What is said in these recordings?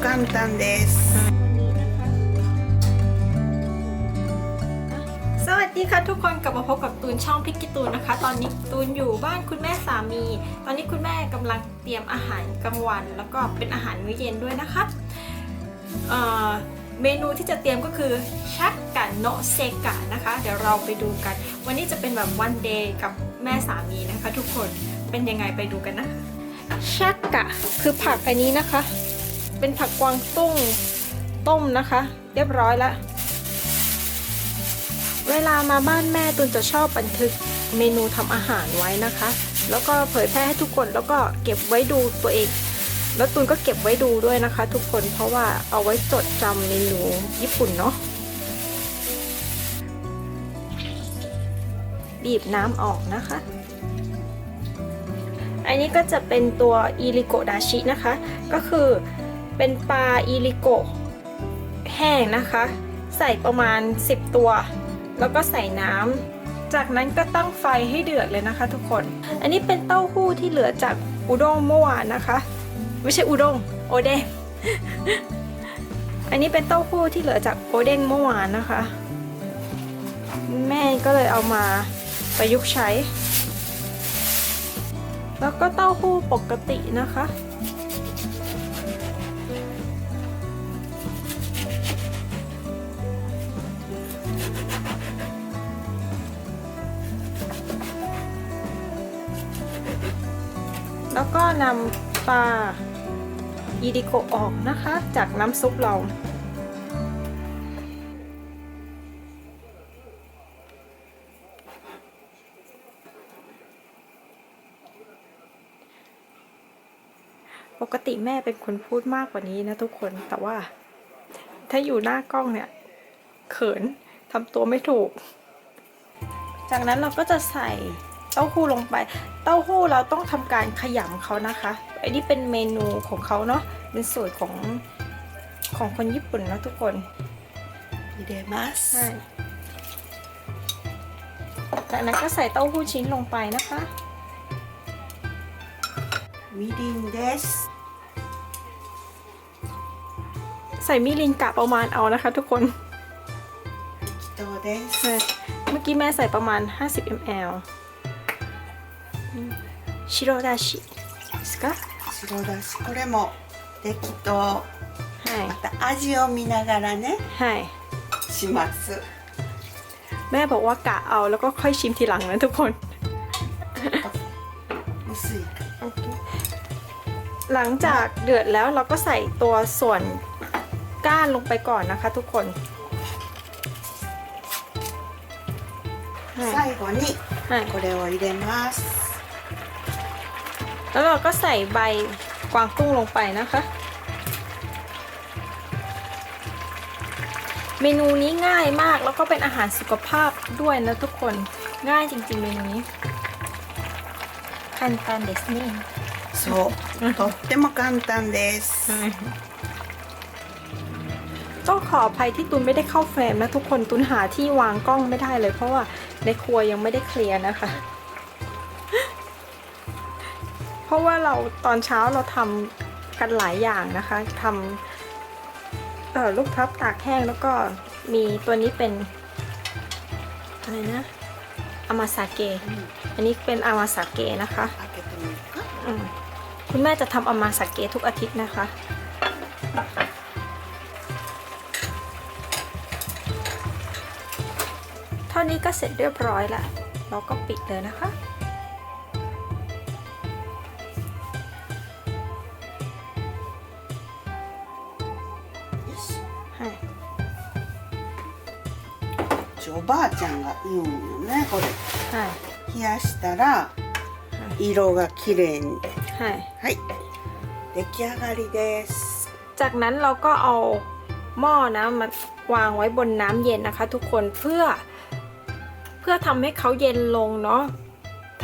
簡単です。 สวัสดีค่ะทุกคนกลับมาพบกับตูนช่องพริกกิตูนนะคะ ตอนนี้ตูนอยู่บ้านคุณแม่สามี ตอนนี้คุณแม่กำลังเตรียมอาหารกลางวัน แล้วก็เป็นอาหารมื้อเย็นด้วยนะคะเอ่อเมนูที่จะเตรียมก็คือชักกะโนะเซกะนะคะ เดี๋ยวเราไปดูกัน วันนี้จะเป็นแบบวันเดย์กับแม่สามีนะคะ ทุกคนเป็นยังไงไปดูกันนะคะชักกะคือผักอันนี้นะคะ เป็นผักกวางตุ้งต้มนะคะ เรียบร้อยแล้วเวลามาบ้านแม่ตุนจะชอบบันทึกเมนูทำอาหารไว้นะคะ แล้วก็เผยแพร่ให้ทุกคนแล้วก็เก็บไว้ดูตัวเองแล้วตุนก็เก็บไว้ดูด้วยนะคะ ทุกคนเพราะว่าเอาไว้จดจำเมนูญี่ปุ่นเนาะบีบน้ำออกนะคะ อันนี้ก็จะเป็นตัวอีริโกดาชินะคะ ก็คือ เป็นปลาอีริโกแห้งนะคะ ใส่ประมาณ 10 ตัว แล้วก็ใส่น้ำ จากนั้นก็ตั้งไฟให้เดือดเลยนะคะทุกคน อันนี้เป็นเต้าหู้ที่เหลือจากอุด้งเมื่อวานนะคะ ไม่ใช่อุด้งโอเด้งอันนี้เป็นเต้าหู้ที่เหลือจากโอเด้งเมื่อวานนะคะ แม่ก็เลยเอามาประยุกต์ใช้ แล้วก็เต้าหู้ปกตินะคะ นำปลาอีดิโกออกนะคะ จากน้ำซุปเราปกติแม่เป็นคนพูดมากกว่านี้นะทุกคนแต่ว่า ถ้าอยู่หน้ากล้องเนี่ย เขินทำตัวไม่ถูก จากนั้นเราก็จะใส่ เต้าหู้ลงไป เต้าหู้เราต้องทำการขยำเขานะคะไอันี้เป็นเมนูของเขาเนาะเป็นสูตรของของคนญี่ปุ่นนะทุกคนเดมัสใช่จากนั้นก็ใส่เต้าหู้ชิ้นลงไปนะคะมิรินเดสใส่มิรินกะประมาณเอานะคะทุกคนโตเดสเมื่อกี้แม่ใส่ประมาณ 50 ml ชิโรดาชิですか白だし、これも適当。はいまた味を見ながらね、 ใช่ します。 แม่บอกว่ากะเอาแล้วก็ค่อยชิมทีหลังนะทุกคน 薄いか หลังจากเดือดแล้วเราก็ใส่ตัวส่วนก้านลงไปก่อนนะคะ ทุกคน ら。最後に はい これを入れます。 แล้วเราก็ใส่ใบกวางตุ้งลงไปนะคะ เมนูนี้ง่ายมากแล้วก็เป็นอาหารสุขภาพด้วยนะทุกคนง่ายจริงๆเมนูนี้คันตันเดสนี่ そう、とっても簡単です。 ต้องขออภัยที่ตุนไม่ได้เข้าเฟรมนะทุกคนตุนหาที่วางกล้องไม่ได้เลย เพราะว่าในครัวยังไม่ได้เคลียร์นะคะ ราะว่าเราตอนเช้าเราทำกันหลายอย่างนะคะทำลูกทับตากแห้งแล้วก็มีตัวนี้เป็นอะไรนะอามาซาเกะอันนี้เป็นอามาซาเกะนะคะคุณแม่จะทำอามาซาเกะทุกอาทิตย์นะคะเท่านี้ก็เสร็จเรียบร้อยละเราก็ปิดเลยนะคะ はいちょおばあちゃんが言うんよね、これ。はい冷やしたら色が綺麗に。 はい はい。出来上がりです。 จากนั้นเราก็เอาหม้อนะมาวางไว้บนน้ำเย็นนะคะ ทุกคนเพื่อ เพื่อทำให้เขาเย็นลงเนาะ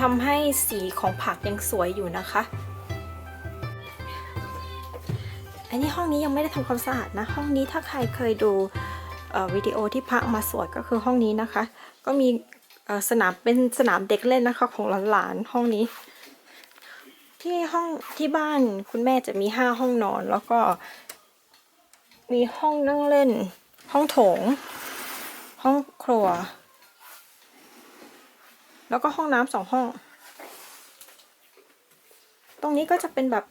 ทำให้สีของผักยังสวยอยู่นะคะ นนี้ห้องนี้ยังไม่ได้ทำความสะอาดนะ ห้องนี้ถ้าใครเคยดูวิดีโอที่พระมาสวดก็คือห้องนี้นะคะ ก็มีสนามเป็นสนามเด็กเล่นนะคะ ของหลานๆห้องนี้ ที่ห้องที่บ้านคุณแม่จะมีห้าห้องนอน แล้วก็ มีห้องนั่งเล่น ห้องโถง ห้องครัว แล้วก็ห้องน้ำสองห้อง ตรงนี้ก็จะเป็นแบบ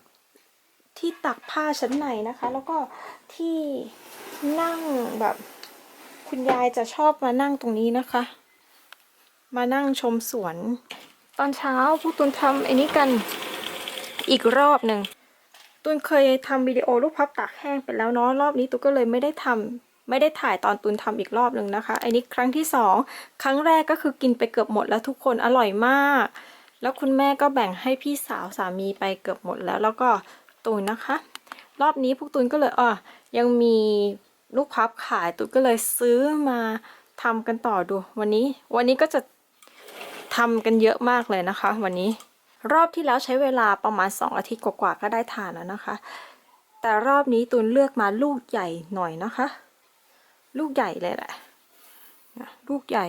ที่ตักผ้าชั้นในนะคะ แล้วก็ที่นั่งแบบ คุณยายจะชอบมานั่งตรงนี้นะคะ มานั่งชมสวน ตอนเช้าพวกตุนทำไอ้นี้กันอีกรอบหนึ่งตุนเคยทำวิดีโอรูปพับตากแห้งไปแล้วเนาะรอบนี้ตุนก็เลยไม่ได้ทำไม่ได้ถ่ายตอนตุนทำอีกรอบหนึ่งนะคะอันนี้ครั้งที่สองครั้งแรกก็คือกินไปเกือบหมดแล้วทุกคนอร่อยมาก แล้วคุณแม่ก็แบ่งให้พี่สาวสามีไปเกือบหมดแล้วแล้วก็ ตุนนะคะ รอบนี้พวกตุนก็เลยอะยังมีลูกพับขายตุนก็เลยซื้อมาทำกันต่อดูวันนี้ วันนี้ก็จะทำกันเยอะมากเลยนะคะ วันนี้รอบที่แล้วใช้เวลาประมาณ 2 อาทิตย์กว่าๆก็ได้ทานแล้วนะคะ แต่รอบนี้ตุนเลือกมาลูกใหญ่หน่อยนะคะ ลูกใหญ่เลยแหละลูกใหญ่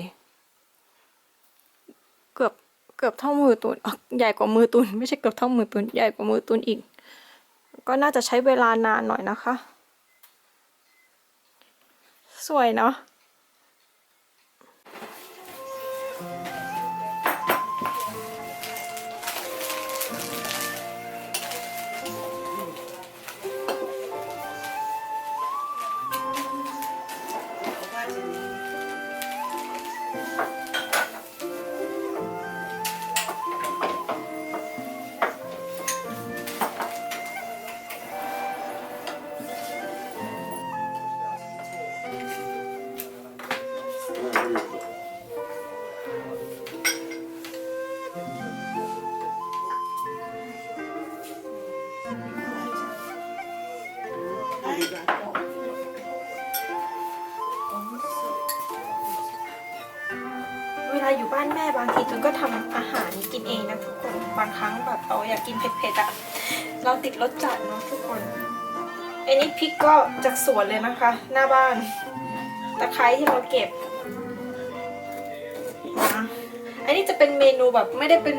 เกือบเกือบเท่ามือตุนอะใหญ่กว่ามือตุนไม่ใช่เกือบเท่ามือตุนใหญ่กว่ามือตุนอีก ก็น่าจะใช้เวลานานหน่อยนะคะ สวยเนาะางทีตุนก็ทำอาหารกินเองนะทุกคนบางครั้งแบบเราอยากกินเผ็ดๆอะเราติดรสจัดเนาะทุกคนอันนี้พริกก็จากสวนเลยนะคะ หน้าบ้านตะไคร้ที่เราเก็บนะอันนี้จะเป็นเมนูแบบไม่ได้เป็น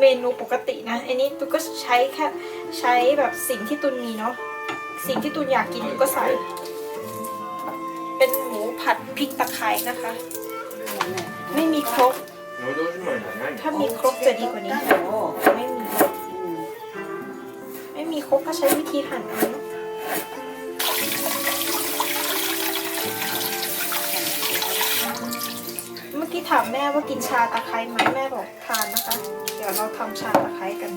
เมนูปกตินะอันนี้ตุนก็ใช้แค่ใช้แบบสิ่งที่ตุนมีเนาะสิ่งที่ตุนอยากกินตุนก็ใส่ เป็นหมูผัดพริกตะไคร้นะคะ ไม่มีครก ถ้ามีครบจะดีกว่านี้ ไม่มี ไม่มีครบก็ใช้วิธีหั่นเอาเมื่อกี้ถามแม่ว่ากินชาตะไคร้ไหมแม่บอกทานนะคะ เดี๋ยวเราทำชาตะไคร้กัน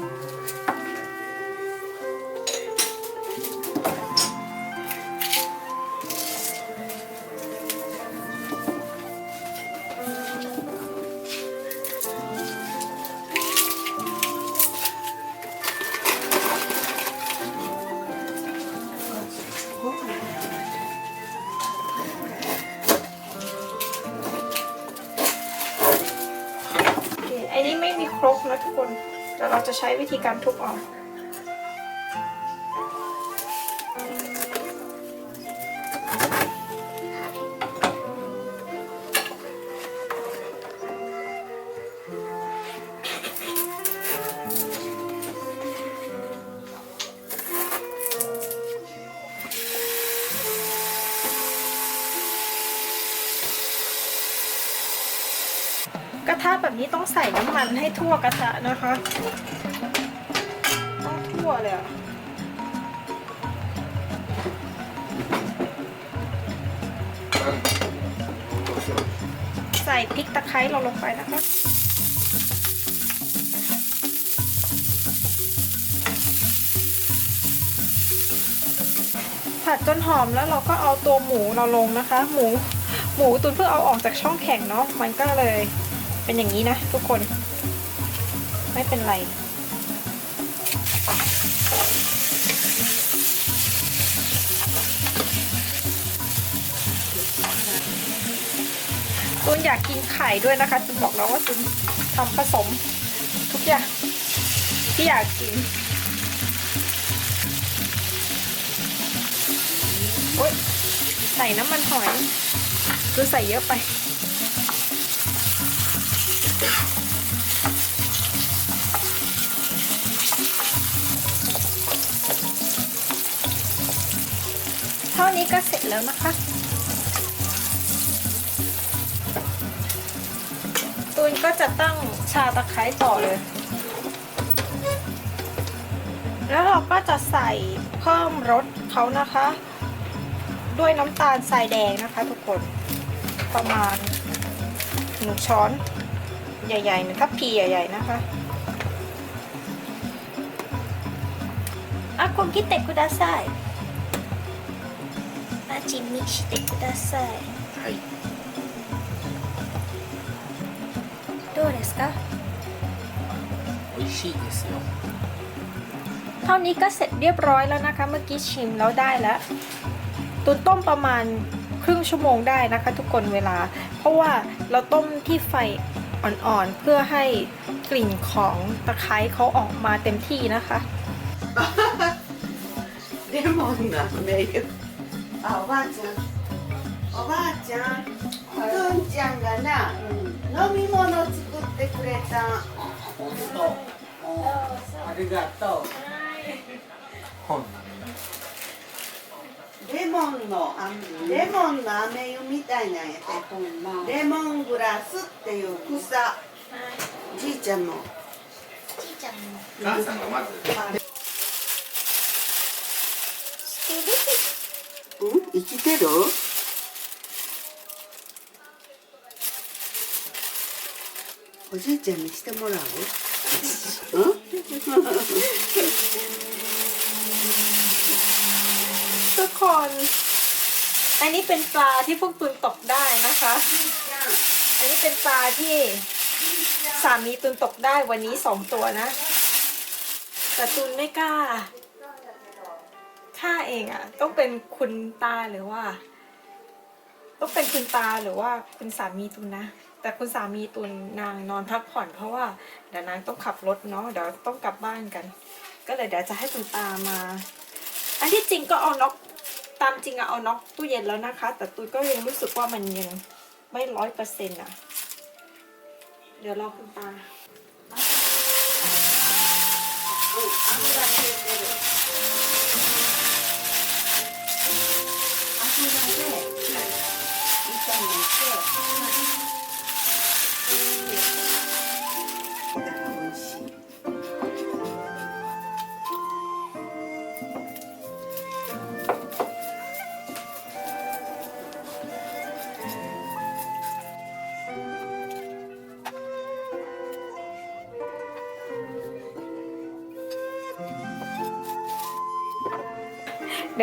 ธีการทุบออกกระทะแบบนี้ต้องใส่น้ำมันให้ทั่วกระทะนะคะ เลยอะใส่พริกตะไคร้เราลงไปนะคะผัดจนหอมแล้วเราก็เอาตัวหมูเราลงนะคะ หมูหมูตุนเพื่อเอาออกจากช่องแข็งเนาะมันก็เลยเป็นอย่างนี้นะทุกคน ไม่เป็นไร ตุนอยากกินไข่ด้วยนะคะตุนบอกแล้วว่าตุนทำผสม ทุกอย่างที่อยากกินโอ๊ยใส่น้ำมันหอยตุนใส่เยอะไป นี้ก็เสร็จแล้วนะคะ ตูนก็จะตั้งชาตะไคร้ต่อเลย แล้วเราก็จะใส่เพิ่มรสเขานะคะ ด้วยน้ำตาลทรายแดงนะคะทุกคน ประมาณหนึ่งช้อน ใหญ่ๆหนึ่งทัพพีใหญ่ๆนะคะあ、こぎてください。 味見してください。はいどうですか美味しいですよ เท่านี้ก็เสร็จเรียบร้อยแล้วนะคะ เมื่อกี้ชิมแล้วได้แล้วตุนต้มประมาณครึ่งชั่วโมงได้นะคะ ทุกคนเวลา เพราะว่าเราต้มที่ไฟอ่อนๆ เพื่อให้กลิ่นของตะไคร้เขาออกมาเต็มที่นะคะ レモンの飴よ あおばあちゃん。おばあちゃんトゥンちゃんがな、飲み物作ってくれた。本当ありがとう。本レモンのレモンの飴湯みたいなんやて。レモングラスっていう草。じいちゃんの。母さんがまず。うん生きてるおじいちゃんにしてもらううん ทุกคน อันนี้เป็นปลาที่พวกตุนตกได้นะคะ อันนี้เป็นปลาที่สามีตุนตกได้วันนี้สองตัวนะ แต่ตุนไม่กล้า ฆ่าเองอะ่ะ ต้องเป็นคุณตาหรือว่า ต้องเป็นคุณตาหรือว่าคุณสามีตุนนะ แต่คุณสามีตุนนางนอนพักผ่อน เพราะว่าเดี๋ยวนางต้องขับรถเนาะเดี๋ยวต้องกลับบ้านกัน ก็เลยเดี๋ยวจะให้คุณตามา อันที่จริงก็เอาน็อกตามจริงอะเอาน็อกตู้เย็นแล้วนะคะ แต่ตุนก็ยังรู้สึกว่ามันยังไม่ร้อยเปอร์เซ็นต์อะเดี๋ยวรอคุณตา 油で炒めて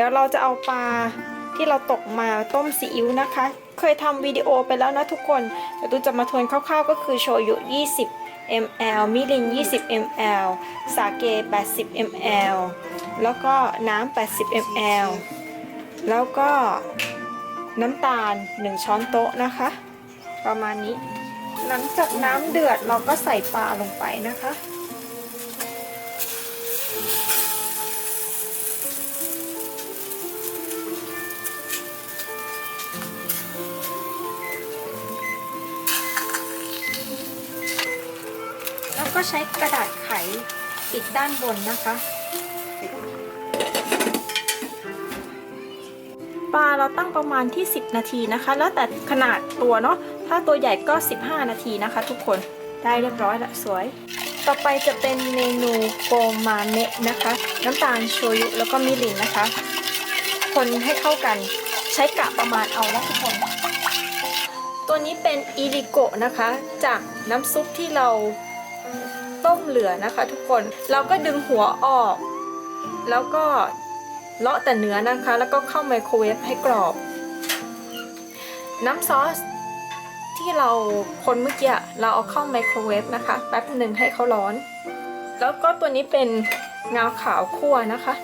ดี๋ยวเราจะเอาปลาที่เราตกมาต้มซีอิ๊วนะคะ เคยทำวิดีโอไปแล้วนะทุกคน แต่ตูจะมาทวนคร่าวๆ ก็คือโชยุ 20 ml มิริน 20 ml สาเก 80 ml แล้วก็น้ำ 80 ml แล้วก็น้ำตาล 1 ช้อนโต๊ะนะคะ ประมาณนี้ หลังจากน้ำเดือดเราก็ใส่ปลาลงไปนะคะ ก็ใช้กระดาษไขปิดด้านบนนะคะ ปลาเราตั้งประมาณที่ 10 นาทีนะคะ แล้วแต่ขนาดตัวเนาะถ้าตัวใหญ่ก็ 15 นาทีนะคะ ทุกคนได้เรียบร้อยละสวย ต่อไปจะเป็นเมนูโกมาเนะนะคะ น้ำตาลโชยุแล้วก็มิรินนะคะ คนให้เข้ากันใช้กะประมาณเอาละทุกคนตัวนี้เป็นอิริโกะนะคะ จากน้ำซุปที่เรา ต้มเหลือนะคะทุกคนเราก็ดึงหัวออก แล้วก็เลาะแต่เนื้อนะคะ แล้วก็เข้าไมโครเวฟให้กรอบ น้ำซอสที่เราคนเมื่อกี้เราเอาเข้าไมโครเวฟนะคะ แป๊บหนึ่งให้เขาร้อน แล้วก็ตัวนี้เป็นงาขาวคั่วนะคะ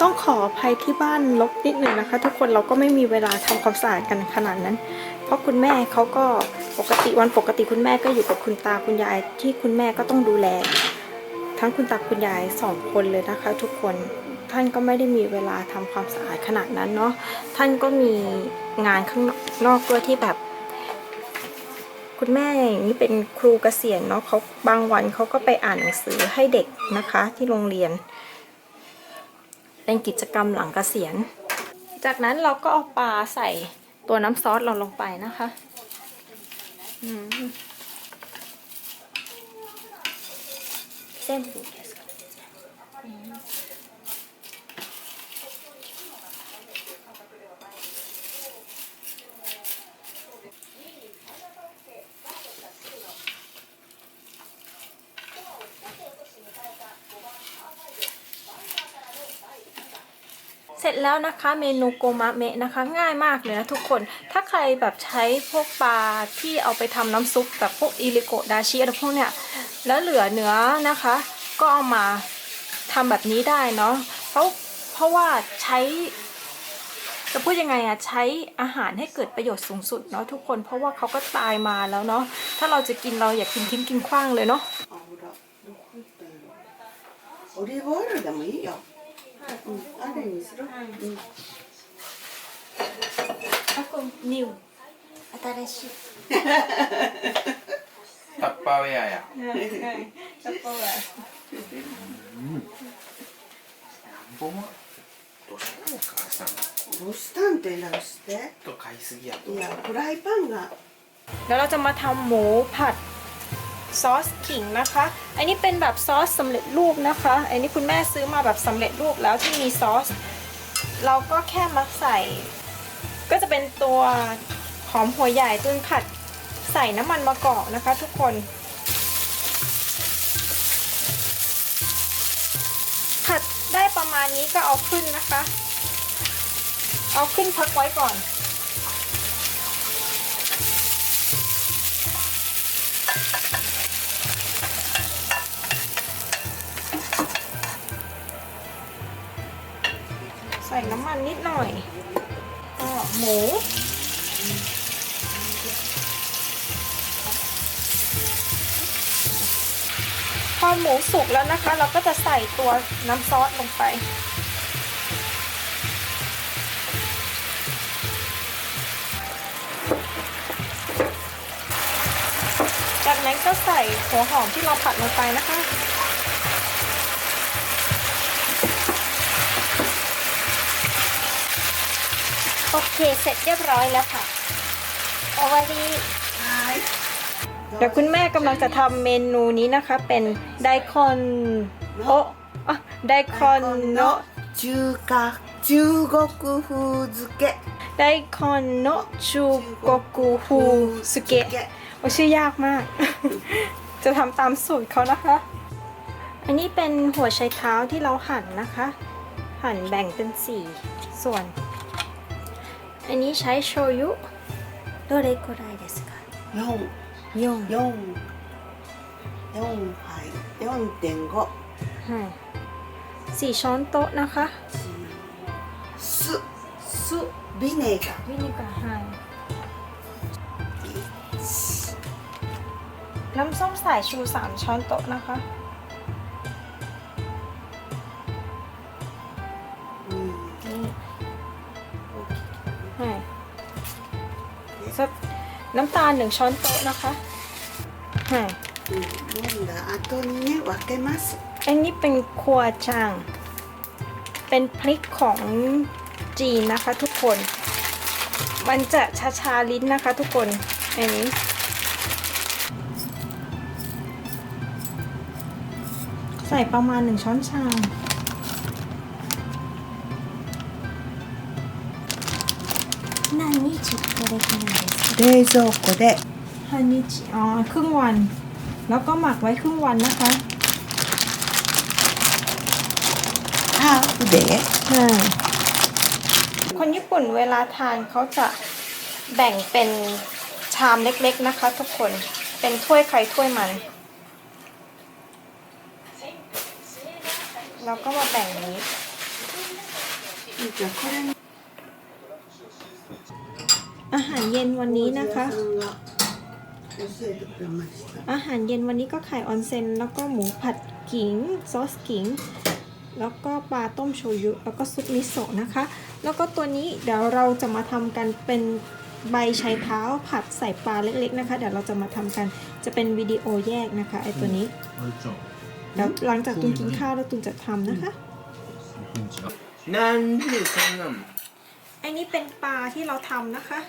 ต้องขออภัยที่บ้านลกนิดหนึ่งนะคะ ทุกคนเราก็ไม่มีเวลาทำความสะอาดกันขนาดนั้น เพราะคุณแม่เขาก็ ปกติวันปกติคุณแม่ก็อยู่กับคุณตาคุณยายที่คุณแม่ก็ต้องดูแล ทั้งคุณตาคุณยายสองคนเลยนะคะ ทุกคนท่านก็ไม่ได้มีเวลาทำความสะอาดขนาดนั้นเนาะท่านก็มีงานข้างนอกด้วยที่แบบ คุณแม่อย่างนี้เป็นครูเกษียณเนาะเขาบางวันเขาก็ไปอ่านหนังสือให้เด็กนะคะ ที่โรงเรียน เป็นกิจกรรมหลังเกษียณ จากนั้นเราก็เอาปลาใส่ตัวน้ำซอสเราลงไปนะคะ อืมเส้นบุですかอืมเสร็จแล้วนะคะเมนูโกมะเมะนะคะ ง่ายมากเลยนะทุกคน ถ้า า ใครแบบใช้พวกปลาที่เอาไปทำน้ำซุปแบบพวกอิริโกะดาชิอะไรพวกเนี้ยแล้วเหลือเนื้อนะคะ ก็เอามาทำแบบนี้ได้เนาะเพราะเพราะว่าใช้ จะพูดยังไงอะใช้อาหารให้เกิดประโยชน์สูงสุดเนาะทุกคนเพราะว่าเขาก็ตายมาแล้วเนาะถ้าเราจะกินเราอย่ากินทิ้งกินขว้างเลยเนาะ あほらどこ行ったんやろオリーブオイルでもいいよ、うん、あれにする、うん、 แล้วก็นิว新しい タッパーウェアや。 แล้วก็แบบ ボマどうしたのお母さん。ちどうしたんってなしてょっと買いすぎやと。いやフライパンが แล้วเราจะมาทำหมูผัดซอสขิงนะคะ อันนี้เป็นแบบซอสสำเร็จรูปนะคะ อันนี้คุณแม่ซื้อมาแบบสำเร็จรูปแล้วที่มีซอส เราก็แค่มาใส่ ก็จะเป็นตัวหอมหัวใหญ่ตุ้นผัดใส่น้ำมันมะกอกนะคะ ทุกคน ผัดได้ประมาณนี้ก็เอาขึ้นนะคะ เอาขึ้นพักไว้ก่อน ใส่น้ำมันนิดหน่อย หมูพอหมูสุกแล้วนะคะ เราก็จะใส่ตัวน้ำซอสลงไป จากนั้นก็ใส่หัวหอมที่เราผัดลงไปนะคะ โอ โอเคเสร็จเรียบร้อยแล้วค่ะโอวาลีเดี๋ยวคุณแม่กำลังจะทำเมนูนี้นะคะ เป็นไดคอนโอะไดคอนโนะจูกะจูกกุฟูสเกะไดคอนโนะจูกกุฟูสเกะโอ้ชื่อยากมาก จะทำตามสูตรเขานะคะ อันนี้เป็นหัวไชเท้าที่เราหั่นนะคะ หั่นแบ่งเป็นสี่ส่วน อันนี้ใช้โชยุどれくらいですか4 4 4 4はい4.5 はいสี่ช้อนโต๊ะนะคะ 酢酢ビネガー วินิกาไฮน้ำส้มสายชู 3 ช้อนโต๊ะนะคะ น้ำตาล 1 ช้อนโต๊ะนะคะใช่ うん飲んだ後にね分けます อันนี้เป็นครัวจาง เป็นพริกของจีนนะคะทุกคน มันจะชาชาๆลิ้นนะคะทุกคน อันนี้ ใส่ประมาณ 1 ช้อนชา何日これくらいですか 冷蔵庫でฮันนิจิอ๋อ ครึ่งวัน แล้วก็หมักไว้ครึ่งวันนะคะ ハーフで ใช่คนญี่ปุ่นเวลาทานเขาจะแบ่งเป็นชามเล็กๆนะคะ ทุกคน เป็นถ้วยใครถ้วยมัน แล้วก็มาแบ่งอย่างนี้ じゃあこれに อาหารเย็นวันนี้นะคะ อาหารเย็นวันนี้ก็ไข่ออนเซนแล้วก็หมูผัดขิงซอสขิง แล้วก็ปลาต้มโชยุ แล้วก็ซุปมิโซะนะคะ แล้วก็ตัวนี้เดี๋ยวเราจะมาทำกันเป็นใบชายเท้าผัดใส่ปลาเล็กๆนะคะ เดี๋ยวเราจะมาทำกันจะเป็นวิดีโอแยกนะคะไอตัวนี้เดี๋ยวหลังจากตุนกินข้าวแล้วตุนจะทำนะคะนั่นคือขนมอันนี้เป็นปลาที่เราทำนะคะ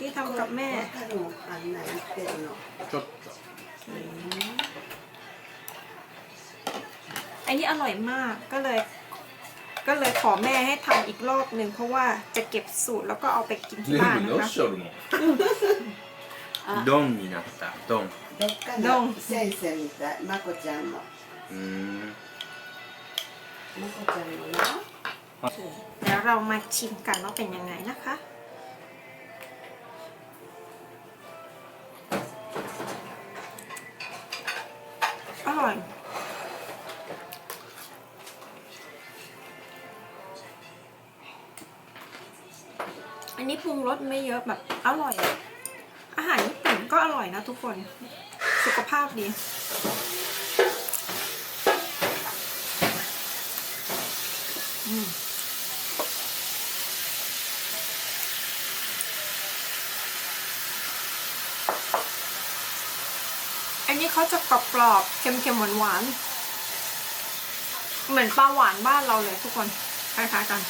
ที่ทำกับแม่ わかるのあんな言ってるのちょっと ไอ้นี่อร่อยมากก็เลย ก็เลยขอแม่ให้ทำอีกรอบหนึ่งเพราะว่าจะเก็บสูตรแล้วก็เอาไปกินที่บ้าน 全部 นะ よ คะ っしゃるもんドンになったドンどっかどのん先生みたいまこちゃんのうーんまこちゃんのな เดี๋ยวเรามาชิมกันว่าเป็นยังไงนะคะ ร่อย อันนี้ปรุงรสไม่เยอะแบบอร่อยอะอาหารญี่ปุ่นก็อร่อยนะทุกคน สุขภาพดีอืม อันนี้เขาจะกรอบกรอบๆเค็มๆหวานหวานเหมือนปลาหวานบ้านเราเลยทุกคนคล้ายๆกัน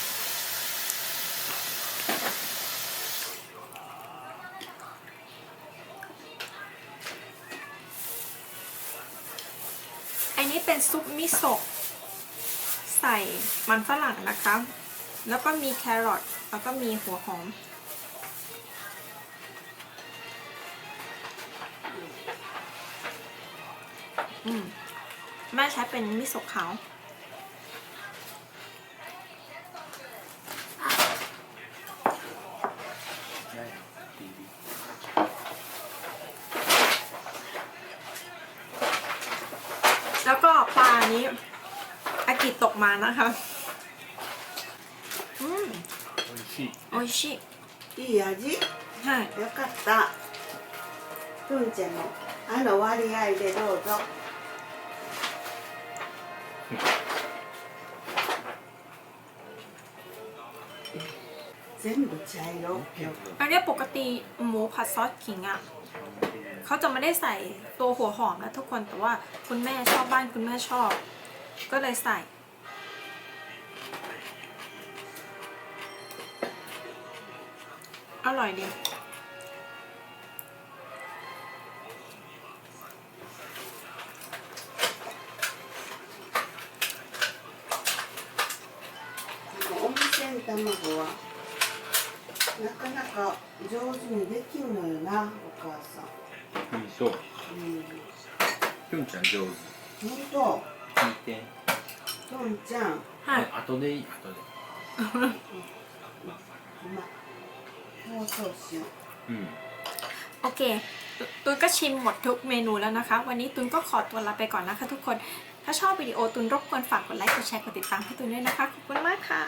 อันนี้เป็นซุปมิโซะใส่มันฝรั่งนะคะ แล้วก็มีแครอทแล้วก็มีหัวหอม อืม แม่ใช้เป็นมิโซะขาว แล้วก็ปลานี้อากิตกมานะคะ อืม 美味しいโออิชิ いい味 ใช่ よかったふんちゃんもあの割合でどうぞ 全部茶色 อันเนี้ยปกติหมูผัดซอสขิงอ่ะ เขาจะไม่ได้ใส่ตัวหัวหอมนะทุกคน แต่ว่าคุณแม่ชอบบ้านคุณแม่ชอบ ก็เลยใส่ อร่อยดี んちゃん上手本当聞いてとんちゃんはい。後でいい後で今放送しよううん โอเค ตุนก็ชิมหมดทุกเมนูแล้วนะคะ วันนี้ตุนก็ขอตัวลาไปก่อนนะคะทุกคน ถ้าชอบวิดีโอตุนรบกวนฝากกดไลค์ กดแชร์ กดติดตามให้ตุนด้วยนะคะ ขอบคุณมากค่ะ